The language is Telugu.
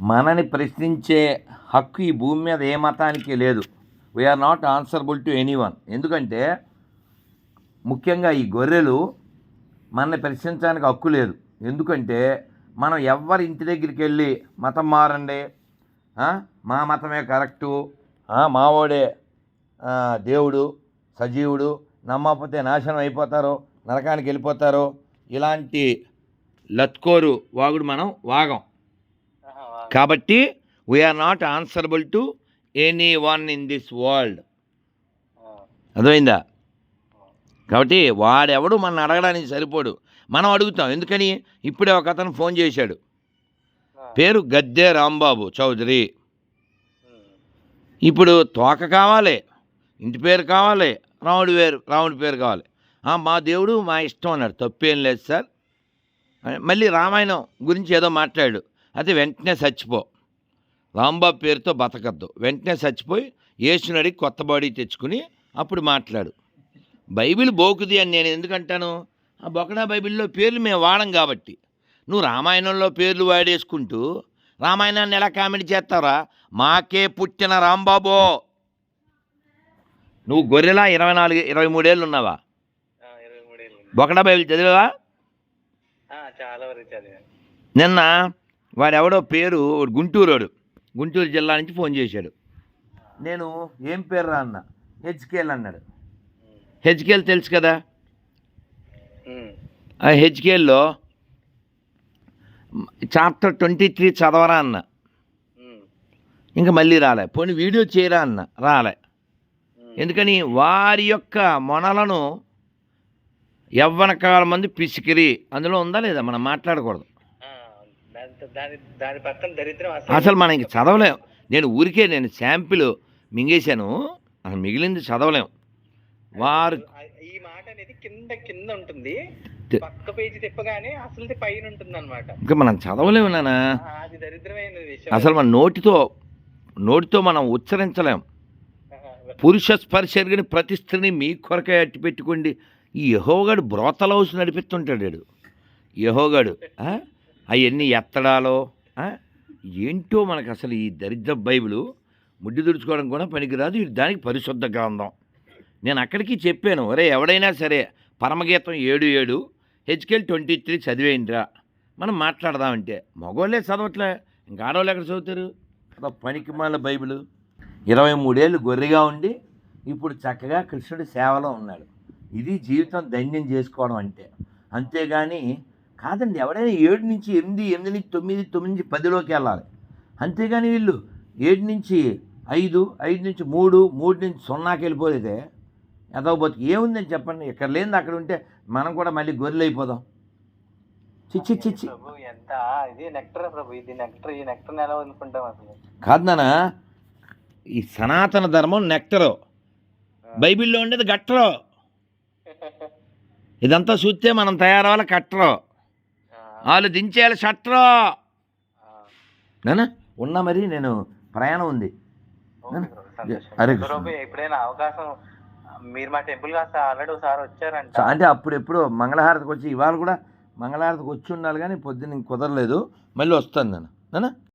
మనని ప్రశ్నించే హక్కు ఈ భూమి మీద ఏ మతానికి లేదు. We are not answerable to anyone ఎందుకంటే ముఖ్యంగా ఈ గొర్రెలు మనల్ని ప్రశ్నించడానికి హక్కు లేదు. ఎందుకంటే మనం ఎవరి ఇంటి దగ్గరికి వెళ్ళి మతం మారండి. మా మతమే కరెక్టు. మావోడే దేవుడు సజీవుడు నమ్మకపోతే నాశనం అయిపోతారు నరకానికి వెళ్ళిపోతారు. ఇలాంటి లత్కోరు వాగుడు మనం వాగం. కాబట్టి we are not answerable to anyone in this world అర్థమైందా? కాబట్టి వాడెవడు మన అడగడానికి సరిపోడు. మనం అడుగుతాం ఎందుకని? ఇప్పుడే ఒక అతను ఫోన్ చేశాడు. పేరు గద్దె రాంబాబు చౌదరి. ఇప్పుడు తోక కావాలి ఇంటి పేరు కావాలి రాముడి పేరు రాముడి పేరు కావాలి. మా దేవుడు మా ఇష్టం అన్నాడు. తప్పేం లేదు సార్. మళ్ళీ రామాయణం గురించి ఏదో మాట్లాడాడు. అయితే వెంటనే చచ్చిపో. రాంబాబు పేరుతో బతకద్దు. వెంటనే చచ్చిపోయి యేసునడికి కొత్త బాడీ తెచ్చుకుని అప్పుడు మాట్లాడు. బైబిల్ బోకుది అని నేను ఎందుకంటాను? ఆ బొకడా బైబిల్లో పేర్లు మేము వాడం కాబట్టి. నువ్వు రామాయణంలో పేర్లు వాడేసుకుంటూ రామాయణాన్ని ఎలా కామెంట్ చేస్తారా మాకే పుట్టిన రాంబాబో. నువ్వు గొర్రెలా ఇరవై నాలుగు ఇరవై మూడేళ్ళు ఉన్నావా? బొకడా బైబిల్ చదివావా? ఆ, చాలా వరకు చదివాను. నిన్న వాడెవడో పేరు వాడు గుంటూరోడు. గుంటూరు జిల్లా నుంచి ఫోన్ చేశాడు. నేను ఏం పేరు రా అన్న? హెచ్కేఎల్ అన్నాడు. ఉమ్, హెచ్కేఎల్ తెలుసు కదా? ఆ హెచ్కేఎల్లో చాప్టర్ ట్వంటీ త్రీ చదవరా అన్న. ఇంకా మళ్ళీ రాలే. పోనీ వీడియో చేయరా అన్న? రాలే. ఎందుకని? వారి యొక్క మొనలను యవ్వన కాలం మంది పిసికిరి. అందులో ఉందా లేదా? మనం మాట్లాడకూడదు. దాని దాని పక్కన దరిద్రం అసలు మనం ఇంక చదవలేం. నేను ఊరికే నేను శాంపిల్ మింగేశాను. అసలు మిగిలింది చదవలేం. వారు ఈ మాట అనేది కింద కింద ఉంటుంది. పక్క పేజీ తిప్పగానే అసలు పైన ఉంటుంది అనమాట ఇంకా మనం చదవలేము నాన్న. అది దరిద్రమైన విషయం. అసలు మన నోటితో నోటితో మనం ఉచ్చరించలేం. పురుష స్పర్శని ప్రతి స్త్రీని మీ కొరకే అట్టి పెట్టుకోండి ఈ యహోగాడు బ్రోతల హౌస్ నడిపిస్తుంటాడు. యహోగాడు అవన్నీ ఎత్తడాలో ఏంటో మనకు అసలు ఈ దరిద్ర బైబిలు ముడ్డి తుడుచుకోవడం కూడా పనికిరాదు. ఇది దానికి పరిశుద్ధ గ్రంథం. నేను అక్కడికి చెప్పాను ఒరే ఎవడైనా సరే పరమగీతం ఏడు ఏడు హెచ్కెల్ ట్వంటీ త్రీ చదివేయండిరా మనం మాట్లాడదామంటే. మగవాళ్ళే చదవట్లే. ఇంకా ఆడవాళ్ళు ఎక్కడ చదువుతారు? అదో పనికిమాల బైబిల్. ఇరవై మూడేళ్ళు గొర్రెగా ఉండి ఇప్పుడు చక్కగా కృష్ణుడి సేవలో ఉన్నాడు. ఇది జీవితం ధన్యం చేసుకోవడం అంటే. అంతేగాని కాదండి ఎవడైనా ఏడు నుంచి ఎనిమిది ఎనిమిది నుంచి తొమ్మిది తొమ్మిది నుంచి పదిలోకి వెళ్ళాలి. అంతేగాని వీళ్ళు ఏడు నుంచి ఐదు ఐదు నుంచి మూడు మూడు నుంచి సున్నాకి వెళ్ళిపోతే ఎదవ బతుకు. ఏముందని చెప్పండి ఇక్కడ లేనిది అక్కడ ఉంటే మనం కూడా మళ్ళీ గొర్రెలు అయిపోదాం. చిచ్చి చిచ్చి ప్రభు ఎంత ఇది నెక్టర్ ప్రభు ఇది నెక్టర్ ఈ నెక్టర్ ఎలా వదులుకుంటాం అసలు? కాదు నాన్న ఈ సనాతన ధర్మం నెక్టరు బైబిల్లో ఉండేది గట్టరు ఇదంతా చూస్తే మనం తయారవ్వాలి కట్టరు వాళ్ళు దించేయాలి షట్రు. ఆ, నాన్న ఉన్నా మరి నేను ప్రయాణం ఉంది. ఎప్పుడైనా అవకాశం మీరు మా టెంపుల్ కాస్త ఆల్రెడీ ఒకసారి వచ్చారంట. సో అంటే అప్పుడు ఎప్పుడు మంగళహారతికి వచ్చి ఇవాళ కూడా మంగళహారతికి వచ్చి ఉండాలి కానీ పొద్దున్న కుదరలేదు. మళ్ళీ వస్తాను నేను. నాన్న